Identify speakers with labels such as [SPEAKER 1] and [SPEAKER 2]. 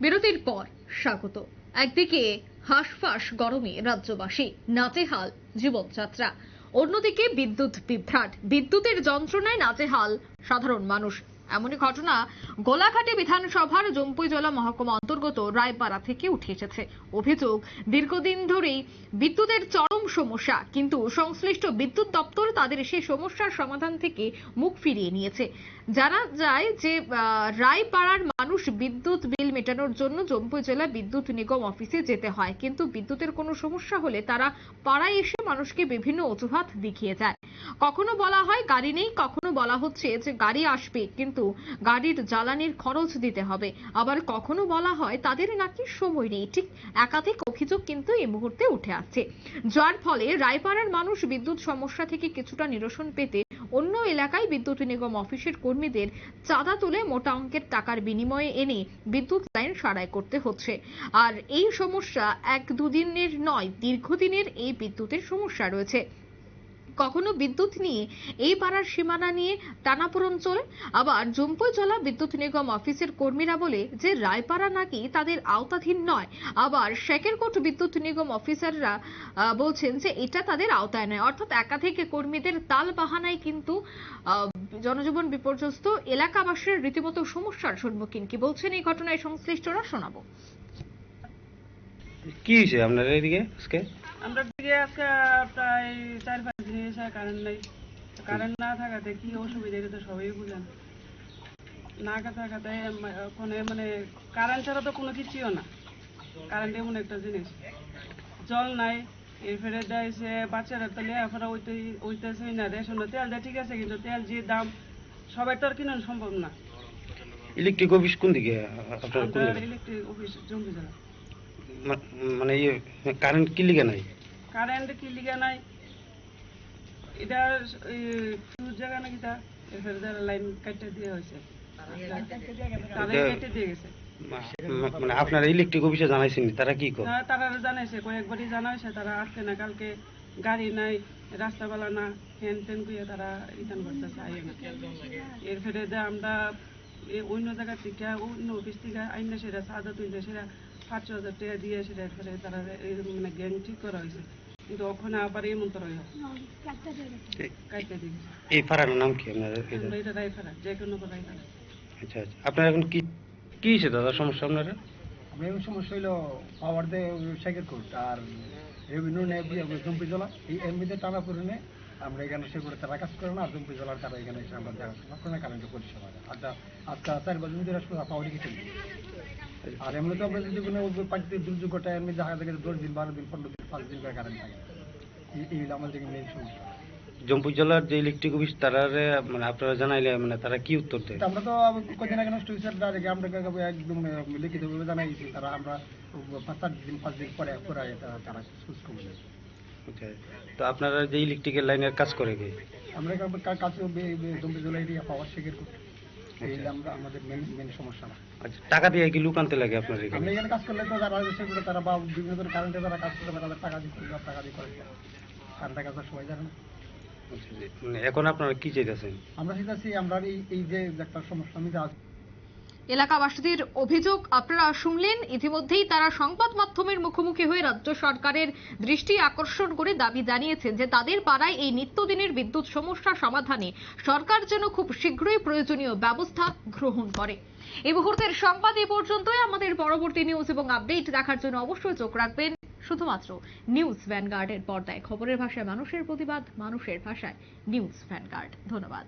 [SPEAKER 1] বিরতির পর স্বাগত। একদিকে হাঁসফাঁস গরমে রাজ্যবাসী নাচেহাল জীবনযাত্রা। অন্যদিকে বিদ্যুৎ বিভ্রাট, বিদ্যুতের যন্ত্রণায় নাচেহাল সাধারণ মানুষ। এমনই ঘটনা গোলাঘাটে বিধানসভার জম্পুইজলা মহকুমা অন্তর্গত রায়পাড়া থেকে উঠে এসেছে। অভিযোগ, দীর্ঘদিন ধরেই বিদ্যুতের চরম সমস্যা, কিন্তু সংশ্লিষ্ট বিদ্যুৎ দপ্তর তাদের সেই সমস্যার সমাধান থেকে মুখ ফিরিয়ে নিয়েছে। জানা যায় যে রায়পাড়ার মানুষ বিদ্যুৎ বিল মেটানোর জন্য জম্পুই জেলা বিদ্যুৎ নিগম অফিসে যেতে হয়, কিন্তু বিদ্যুতের কোনো সমস্যা হলে তারা পাড়ায় এসে মানুষকে বিভিন্ন অজুহাত দেখিয়ে যায়। কখনো বলা হয় গাড়ি নেই, কখনো বলা হচ্ছে যে গাড়ি আসবে, কিন্তু গাড়ির জ্বালানির খরচ দিতে হবে। আবার কখনো বলা হয় তাদের নাকি সময় নেই। ঠিক একাধিক অভিযোগ কিন্তু এই মুহূর্তে উঠে আসছে। যার ফলে রায়পাড়ার মানুষ বিদ্যুৎ সমস্যা থেকে কিছুটা নিরসন পেতে অন্য এলাকায় বিদ্যুৎ নিগম অফিসের কর্মীদের চাঁদা তুলে মোটা অঙ্কের টাকার বিনিময়ে এনে বিদ্যুৎ লাইন সারাই করতে হচ্ছে। আর এই সমস্যা এক দুদিনের নয়, দীর্ঘদিনের এই বিদ্যুতের সমস্যা রয়েছে। কখনো বিদ্যুৎ নিয়ে এই পাড়ার সীমানা নিয়ে টানাপোড়ন চলে? আবার জম্পুই জলা বিদ্যুৎ নিগম অফিসের কর্মীরা বলে যে রায়পাড়া নাকি তাদের আওতাধীন নয়। আবার শেকেরকোট বিদ্যুৎ নিগম অফিসাররা বলছেন যে এটা তাদের আওতায় নয়। অর্থাৎ একাধিক কর্মীদের তাল বাহানায় কিন্তু আহ, জনজীবন বিপর্যস্ত এলাকাবাসীর রীতিমতো সমস্যার সম্মুখীন। কি বলছেন এই ঘটনায় সংশ্লিষ্টরা? শোনাবো।
[SPEAKER 2] কি হয়েছে আপনার এদিকে আজকে?
[SPEAKER 3] আমরা দিকে আজকে প্রায় চার এসে কারেন্ট নেই। কারেন্ট না থাকাতে কি অসুবিধা এটা তো সবাই বুঝেন না। থাকাতে ওখানে মানে কারেন্ট ছাড়া তো কোনো কিছুও না। কারেন্ট এমন একটা জিনিস। জল নাই এরপরে দেয়ছে বাচ্চারা তো লেখাপড়া ওইতে ওইতেছে না রেশন তেল দেয় ঠিক আছে কিন্তু তেল যে দাম সবাই তো আর কিনা সম্ভব না।
[SPEAKER 2] ইলেকট্রিক অফিস কোন দিকে আপনার?
[SPEAKER 3] ইলেকট্রিক অফিস জমি
[SPEAKER 2] মানে ইয়ে কারেন্ট কি লিগে নাই?
[SPEAKER 3] কারেন্ট কি লিগা নাই? এটা ফিউজ জায়গা নাকি তা এরপরে যারা লাইন কাটতে দিয়ে হয়েছে তারাই কেটে দিয়ে গেছে।
[SPEAKER 2] মা- মা- মানে আপনার ইলেকট্রিক অফিসে জানাইছেন তারা কি কর
[SPEAKER 3] তারা জানাইছে কয়েকবারই জানাইছে তারা আসছে না কালকে গাড়ি নাই রাস্তাবেলা না হ্যান ত্যান করে তারা রিটার্ন করতেছে আইয়ে না। এরপরে যে আমরা অন্য জায়গা থেকে অন্য অফিস থেকে আইনা সেটা সাদা সেটা হাজার টাকা দিয়ে সেটা তারা মানে গ্যাং ঠিক করা হয়েছে। কিন্তু ওখানে আবার এই মন্ত্র কাটতে দিয়ে গেছে।
[SPEAKER 2] এই পাড়ার নাম কি আপনার?
[SPEAKER 3] আমরা যে কোনো
[SPEAKER 2] আচ্ছা আচ্ছা। আপনার এখন কি কি হয়েছে দাদা? সমস্যা আপনার?
[SPEAKER 4] সমস্যা হইল পাওয়ার দে সাইকেল কোর্ট আর রেভিনিউ নেই জম্পি জলা। এই এমবিতে টানা পরিণে আমরা এখানে সে করে তারা কাজ করে না আর জম্পি জলার তারা এখানে এসে আমরা দেখাশোনা করে না কারেন্টের পরিষেবা দেয়। আর যা- আজকে চার বছর ধরে পাওয়ারই কিছু আর এমনি তো আমরা যদি কোনো প্রাকৃতিক দুর্যোগ এমনি দেখা দশ দিন বারো দিন পনেরো দিন পাঁচ দিন করে কারেন্ট থাকে। এই- এই আমাদের মেন সমস্যা।
[SPEAKER 2] জম্পুর জেলার যে ইলেকট্রিক অফিস তারা মানে আপনারা জানাইলে মানে তারা কি উত্তর দেয়?
[SPEAKER 4] আমরা তো কদিন আগে নষ্ট হয়েছে ডাইরেক্ট আমরা একদম লিখিতভাবে জানাই দিয়েছি তারা আমরা পাঁচ চার দিন পাঁচ দিন পরে পরে তারা তারা দেয়
[SPEAKER 2] আচ্ছা তো আপনারা যে ইলেকট্রিকের লাইনের কাজ করে
[SPEAKER 4] আমরা এখানে কা- কাছে জম্বি জেলা এরিয়া পাওয়ার শেখের করতে এই
[SPEAKER 2] আচ্ছা।
[SPEAKER 4] আমরা আমাদের মেন মেন সমস্যা না।
[SPEAKER 2] আচ্ছা টাকা দিয়ে কি লুকানতে লাগে আপনার
[SPEAKER 4] আমরা
[SPEAKER 2] এখানে
[SPEAKER 4] এখানে কাজ করলে তো যারা সেগুলো তারা বা বিভিন্ন ধরনের কারেন্টে যারা কাজ করবে তাদের টাকা করবে টাকা দিয়ে করে কারেন্টের কাজ সবাই জানে না।
[SPEAKER 2] আচ্ছা, মানে এখন আপনারা কি চাইতেছেন?
[SPEAKER 4] আমরা চাইতেছি আমরা এই এই যে একটা সমস্যা আমি যা
[SPEAKER 1] এলাকাবাসীদের অভিযোগ, আপনারা শুনলেন, ইতিমধ্যেই তারা সংবাদ মাধ্যমের মুখোমুখি হয়ে রাজ্য সরকারের দৃষ্টি আকর্ষণ করে দাবি জানিয়েছেন যে তাদের পাড়ায় এই নিত্যদিনের বিদ্যুৎ সমস্যা সমাধানে সরকার যেন খুব শীঘ্রই প্রয়োজনীয় ব্যবস্থা গ্রহণ করে। এই মুহূর্তের সংবাদ এ পর্যন্তই। আমাদের পরবর্তী নিউজ এবং আপডেট দেখার জন্য অবশ্যই চোখ রাখবেন। শুধুমাত্র নিউজ ভ্যানগার্ডের পর্দায়। খবরের ভাষায় মানুষের প্রতিবাদ, মানুষের ভাষায় নিউজ ভ্যানগার্ড ধন্যবাদ।